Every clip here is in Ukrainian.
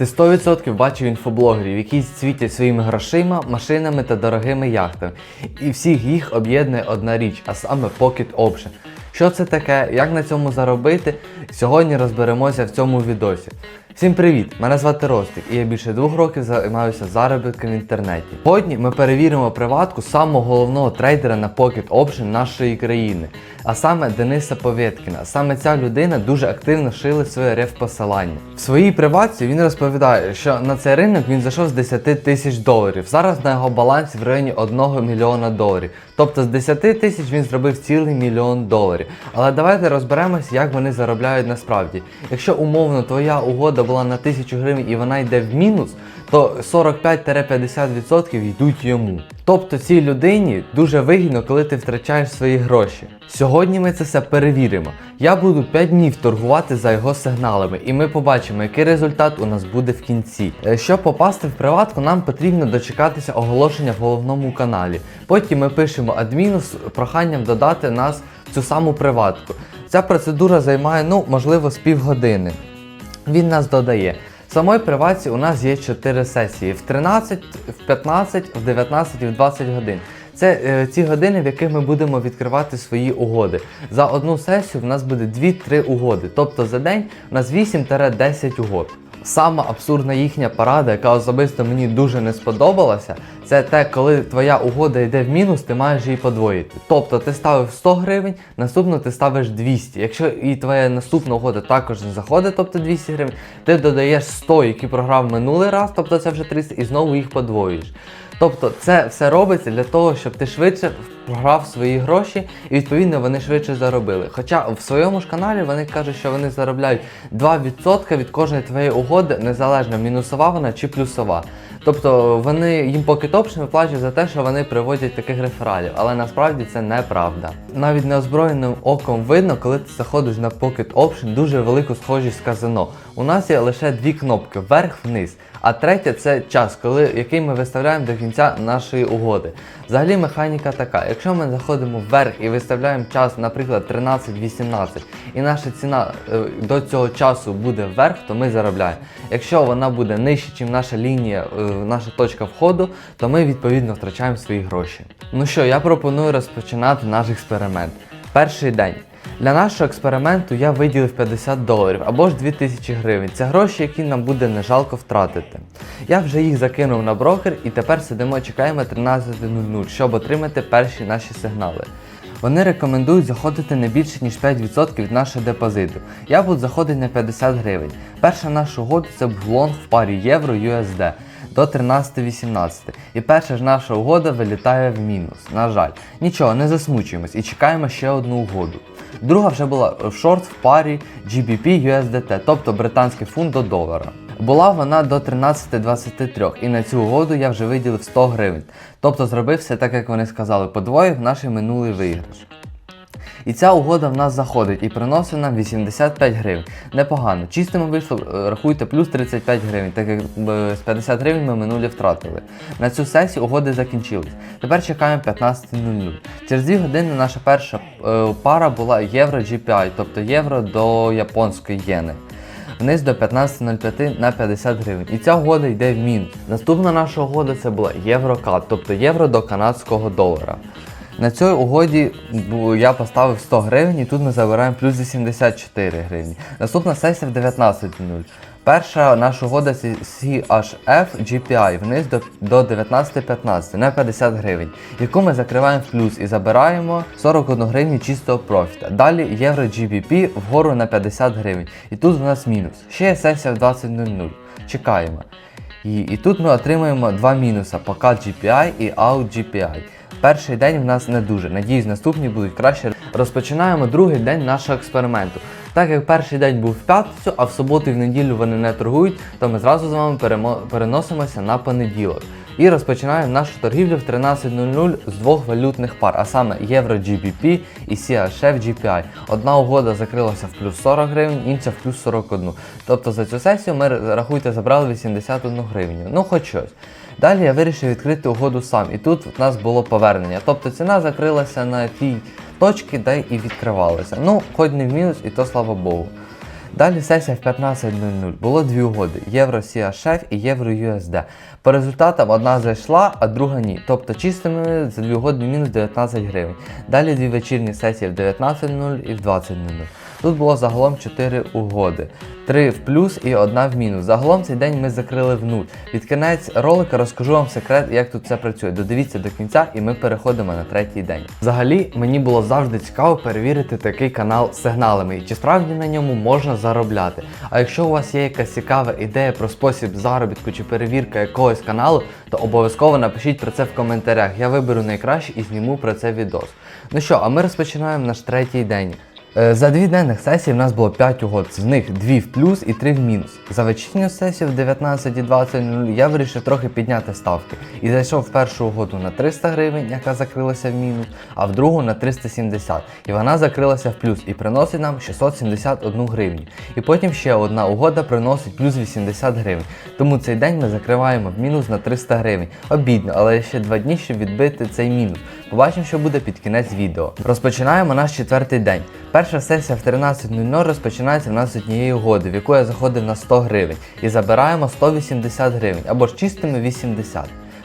Ти 100% бачив інфоблогерів, які цвітять своїми грошима, машинами та дорогими яхтами. І всіх їх об'єднує одна річ, а саме Pocket Option. Що це таке, як на цьому заробити? Сьогодні розберемося в цьому відосі. Всім привіт! Мене звати Ростик, і я більше двох років займаюся заробітком в інтернеті. Сьогодні ми перевіримо приватку самого головного трейдера на Pocket Option нашої країни, а саме Дениса Повєткіна. Саме ця людина дуже активно шили своє реф-посилання. В своїй приватці він розповідає, що на цей ринок він зайшов з 10 тисяч доларів. Зараз на його балансі в районі 1 мільйона доларів. Тобто з 10 тисяч він зробив цілий мільйон доларів. Але давайте розберемося, як вони заробляють насправді. Якщо умовно твоя угода була на 1000 гривень і вона йде в мінус, то 45-50% йдуть йому. Тобто цій людині дуже вигідно, коли ти втрачаєш свої гроші. Сьогодні ми це все перевіримо. Я буду 5 днів торгувати за його сигналами, і ми побачимо, який результат у нас буде в кінці. Е, Щоб попасти в приватку, нам потрібно дочекатися оголошення в головному каналі. Потім ми пишемо адміну з проханням додати нас в цю саму приватку. Ця процедура займає, ну, можливо, з півгодини. Він нас додає. В самої приватці у нас є 4 сесії: в 13, в 15, в 19 і в 20 годин. Це е, ці години, в яких ми будемо відкривати свої угоди. За одну сесію в нас буде 2-3 угоди. Тобто за день у нас 8-10 угод. Сама абсурдна їхня порада, яка особисто мені дуже не сподобалася, це те, коли твоя угода йде в мінус, ти маєш її подвоїти. Тобто ти ставив 100 гривень, наступно ти ставиш 200. Якщо і твоя наступна угода також не заходить, тобто 200 гривень, ти додаєш 100, які програв минулий раз, тобто це вже 300, і знову їх подвоюєш. Тобто це все робиться для того, щоб ти швидше програв свої гроші і відповідно вони швидше заробили. Хоча в своєму ж каналі вони кажуть, що вони заробляють 2% від кожної твоєї угоди, незалежно мінусова вона чи плюсова. Тобто вони їм Pocket Option виплачують за те, що вони приводять таких рефералів, але насправді це неправда. Навіть неозброєним оком видно, коли ти заходиш на Pocket Option, дуже велику схожість з казино. У нас є лише дві кнопки вверх-вниз. А третя це час, коли, який ми виставляємо до кінця нашої угоди. Взагалі механіка така: якщо ми заходимо вверх і виставляємо час, наприклад, 13-18, і наша ціна е, до цього часу буде вверх, то ми заробляємо. Якщо вона буде нижче, ніж наша лінія, е, наша точка входу, то ми відповідно втрачаємо свої гроші. Ну що, я пропоную розпочинати наш експеримент. Перший день. Для нашого експерименту я виділив 50 доларів або ж 2000 гривень. Це гроші, які нам буде не жалко втратити. Я вже їх закинув на брокер і тепер сидимо, чекаємо 13.00, щоб отримати перші наші сигнали. Вони рекомендують заходити не більше ніж 5% від нашого депозиту. Я буду заходити на 50 гривень. Перша наша угода це був лонг в парі євро USD до 13.18. І перша ж наша угода вилітає в мінус. На жаль, нічого, не засмучуємось і чекаємо ще одну угоду. Друга вже була в шорт в парі GBP USDT, тобто британський фунт до долара. Була вона до 13.23 і на цю угоду я вже виділив 100 гривень. Тобто зробив все так, як вони сказали, подвоїв наш минулий виграш. І ця угода в нас заходить і приносить нам 85 гривень. Непогано. Чистими вийшло, рахуйте, плюс 35 гривень, так як е, з 50 гривень ми минулі втратили. На цю сесію угоди закінчились. Тепер чекаємо 15.00. Через 2 години наша перша е, пара була євро GPI, тобто євро до японської єни. Вниз до 15.05 на 50 гривень. І ця угода йде в мінус. Наступна наша угода це була єврокат, тобто євро до канадського долара. На цій угоді я поставив 100 гривень і тут ми забираємо плюс 84 гривні. Наступна сесія в 19.00. Перша наша угода CHF GPI вниз до, до 19.15 на 50 гривень, яку ми закриваємо в плюс і забираємо 41 гривню чистого профіта. Далі євро GBP вгору на 50 гривень. І тут у нас мінус. Ще є сесія в 20.00. Чекаємо. І, і тут ми отримуємо два мінуса по GPI і Out GPI. Перший день в нас не дуже. Надіюсь, наступні будуть краще. Розпочинаємо другий день нашого експерименту. Так як перший день був в п'ятницю, а в суботу і в неділю вони не торгують, то ми зразу з вами переносимося на понеділок. І розпочинаємо нашу торгівлю в 13.00 з двох валютних пар, а саме Євро GBP і CHF GPI. Одна угода закрилася в плюс 40 гривень, інша в плюс 41. Тобто за цю сесію ми рахуйте забрали 81 гривню. Ну хоч щось. Далі я вирішив відкрити угоду сам, і тут в нас було повернення. Тобто ціна закрилася на тій точці, де і відкривалася. Ну, хоч не в мінус, і то слава Богу. Далі сесія в 15.00. Було дві угоди: Євро Сіа Шеф і Євро USD. По результатам одна зайшла, а друга ні. Тобто чистими за дві угоди мінус 19 гривень. Далі дві вечірні сесії в 19.00 і в 20.00. Тут було загалом 4 угоди. 3 в плюс і одна в мінус. Загалом цей день ми закрили в нуль. Під кінець ролика розкажу вам секрет, як тут це працює. Додивіться до кінця і ми переходимо на третій день. Взагалі, мені було завжди цікаво перевірити такий канал з сигналами і чи справді на ньому можна заробляти. А якщо у вас є якась цікава ідея про спосіб заробітку чи перевірка якогось каналу, то обов'язково напишіть про це в коментарях. Я виберу найкраще і зніму про це відос. Ну що, а ми розпочинаємо наш третій день. Е, За дві денних сесії в нас було 5 угод, з них 2 в плюс і 3 в мінус. За вечірню сесію в 19.20 я вирішив трохи підняти ставки і зайшов в першу угоду на 300 гривень, яка закрилася в мінус, а в другу на 370. І вона закрилася в плюс і приносить нам 671 гривню. І потім ще одна угода приносить плюс 80 гривень. Тому цей день ми закриваємо в мінус на 300 гривень. Обідно, але ще два дні, щоб відбити цей мінус. Побачимо, що буде під кінець відео. Розпочинаємо наш четвертий день. Перша сесія в 13.00 розпочинається в нас з однієї угоди, в яку я заходив на 100 гривень. І забираємо 180 гривень або ж чистими 80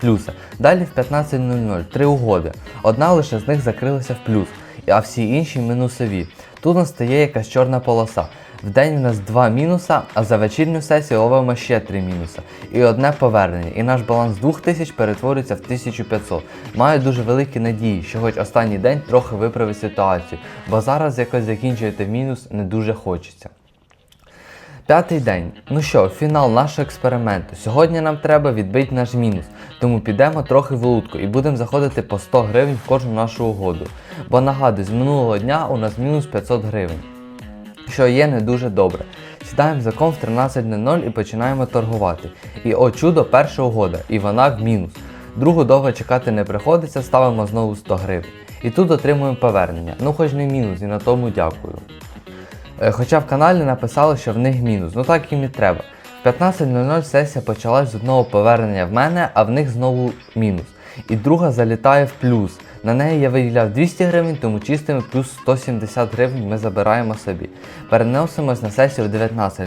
плюса. Далі в 15.00 три угоди. Одна лише з них закрилася в плюс, а всі інші мінусові. Тут настає якась чорна полоса. В день у нас два мінуса, а за вечірню сесію ловимо ще три мінуса. І одне повернення. І наш баланс 2000 перетворюється в 1500. Маю дуже великі надії, що хоч останній день трохи виправить ситуацію, бо зараз якось закінчувати в мінус не дуже хочеться. П'ятий день. Ну що, фінал нашого експерименту. Сьогодні нам треба відбити наш мінус, тому підемо трохи в лутку і будемо заходити по 100 гривень в кожну нашу угоду. Бо нагадую, з минулого дня у нас мінус 500 гривень, що є не дуже добре. Сідаємо за комп в 13.00 і починаємо торгувати. І о чудо, перша угода, і вона в мінус. Другу довго чекати не приходиться, ставимо знову 100 гривень. І тут отримуємо повернення. Ну хоч не мінус, і на тому дякую. Е, Хоча в каналі написали, що в них мінус, ну так їм і треба. В 15.00 сесія почалась з одного повернення в мене, а в них знову мінус. І друга залітає в плюс. На неї я виділяв 200 гривень, тому чистими плюс 170 гривень ми забираємо собі. Переносимось на сесію в 19.00.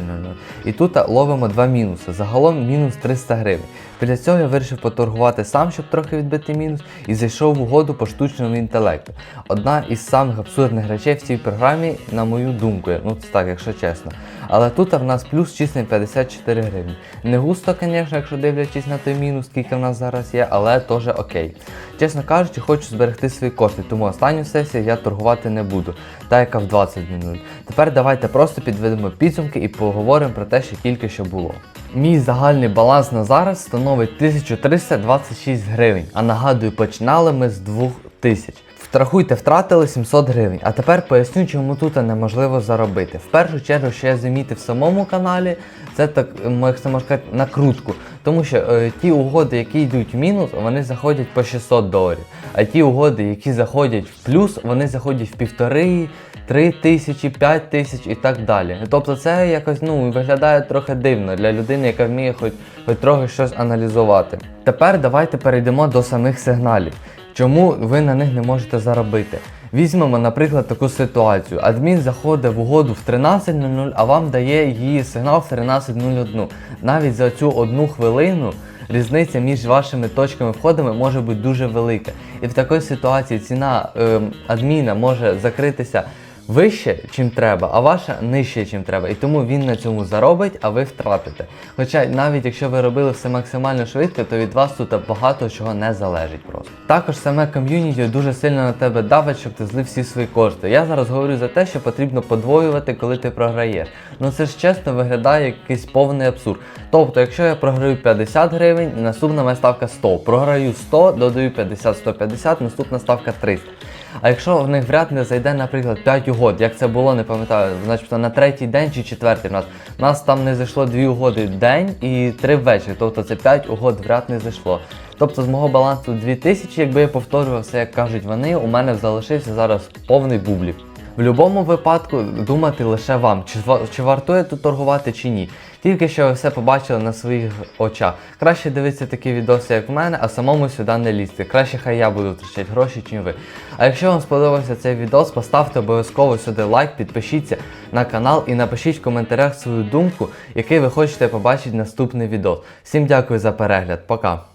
І тут ловимо два мінуси. Загалом мінус 300 гривень. Після цього я вирішив поторгувати сам, щоб трохи відбити мінус, і зайшов в угоду по штучному інтелекту. Одна із самих абсурдних речей в цій програмі, на мою думку, ну це так, якщо чесно. Але тут в нас плюс чисний 54 гривні. Не густо, звісно, якщо дивлячись на той мінус, скільки в нас зараз є, але теж окей. Чесно кажучи, хочу зберегти свої кошти, тому останню сесію я торгувати не буду, та яка в 20 минут. Тепер давайте просто підведемо підсумки і поговоримо про те, що тільки що було. Мій загальний баланс на зараз становить 1326 гривень, а нагадую, починали ми з 2000. Втрахуйте, втратили 700 гривень. А тепер поясню, чому тут неможливо заробити. В першу чергу, що я замітив в самому каналі, це так, як це можна сказати, накрутку. Тому що е, ті угоди, які йдуть в мінус, вони заходять по 600 доларів. А ті угоди, які заходять в плюс, вони заходять в півтори, три тисячі, п'ять тисяч і так далі. Тобто це якось ну, виглядає трохи дивно для людини, яка вміє хоч, хоч трохи щось аналізувати. Тепер давайте перейдемо до самих сигналів. Чому ви на них не можете заробити? Візьмемо, наприклад, таку ситуацію. Адмін заходить в угоду в 13.00, а вам дає її сигнал в 13.01. Навіть за цю одну хвилину різниця між вашими точками входами може бути дуже велика. І в такій ситуації ціна ем, адміна може закритися вище, чим треба, а ваша нижче, чим треба. І тому він на цьому заробить, а ви втратите. Хоча навіть якщо ви робили все максимально швидко, то від вас тут багато чого не залежить просто. Також саме ком'юніті дуже сильно на тебе давить, щоб ти злив всі свої кошти. Я зараз говорю за те, що потрібно подвоювати, коли ти програєш. Ну це ж чесно виглядає як якийсь повний абсурд. Тобто, якщо я програю 50 гривень, наступна моя ставка 100. Програю 100, додаю 50-150, наступна ставка 300. А якщо в них вряд не зайде, наприклад, 5 угод, як це було, не пам'ятаю, значить на третій день чи четвертий в нас. У нас там не зайшло 2 угоди в день і 3 ввечері, тобто це 5 угод вряд не зайшло. Тобто з мого балансу 2000, якби я повторювався, як кажуть вони, у мене залишився зараз повний бублів. В будь-якому випадку думати лише вам, чи, чи вартує тут торгувати чи ні. Тільки що ви все побачили на своїх очах. Краще дивитися такі відоси, як в мене, а самому сюди не лізти. Краще хай я буду втрачати гроші, чим ви. А якщо вам сподобався цей відос, поставте обов'язково сюди лайк, підпишіться на канал і напишіть в коментарях свою думку, який ви хочете побачити наступний відос. Всім дякую за перегляд, пока!